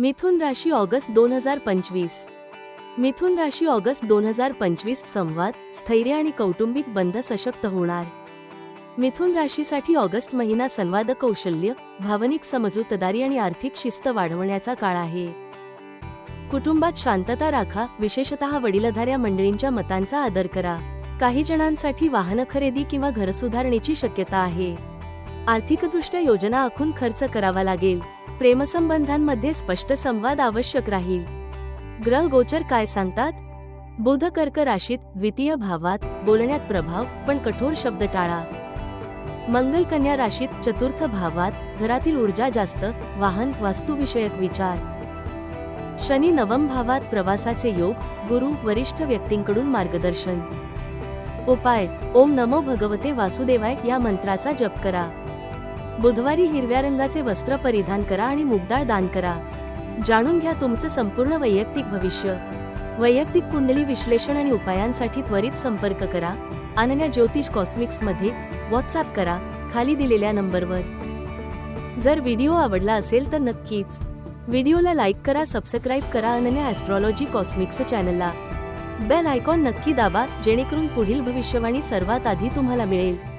मिथुन राशी ऑगस्ट दोन हजार पंचवीस. मिथुन राशी ऑगस्ट दोन हजार पंचवीस संवाद स्थैर्य आणि कौटुंबिक बंध सशक्त होणार. मिथुन राशीसाठी ऑगस्ट महिना संवाद कौशल्य भावनिक समजूतदारी आणि आर्थिक शिस्त वाढवण्याचा काळ आहे. कुटुंबात शांतता राखा विशेषतः वडीलधाऱ्या मंडळींच्या मतांचा आदर करा. काही जणांसाठी वाहन खरेदी किंवा घर सुधारणेची शक्यता आहे. आर्थिकदृष्ट्या योजना आखून खर्च करावा लागेल. प्रेमसंबंधांमध्ये स्पष्ट संवाद आवश्यक राहील. ग्रह गोचर काय सांगतात? बुध कर्क राशीत द्वितीय भावात बोलण्यात प्रभाव पण कठोर शब्द टाळा. मंगल कन्या राशीत चतुर्थ भावात घरातील ऊर्जा जास्त वाहन वास्तुविषयक विचार. शनी नवम भावात प्रवासाचे योग गुरु वरिष्ठ व्यक्तींकडून मार्गदर्शन. उपाय ओम नमो भगवते वासुदेवाय या मंत्राचा जप करा. बुधवारी हिरव्या रंगाचे वस्त्र परिधान करा आणि मुगदाळ दान करा. जाणून घ्या तुमचं संपूर्ण वैयक्तिक भविष्य. वैयक्तिक कुंडली विश्लेषण आणि उपायांसाठी त्वरित संपर्क करा. अनन्या ज्योतिष कॉस्मिक्समध्ये व्हॉट्सअप करा. खाली दिलेल्या नंबरवर. जर व्हिडिओ आवडला असेल तर नक्कीच. व्हिडिओला लाईक करा सबस्क्राईब करा अनन्या ॲस्ट्रॉलॉजी कॉस्मिक्स चॅनलला. बेल आयकॉन नक्की दाबा जेणेकरून पुढील भविष्यवाणी सर्वात आधी तुम्हाला मिळेल.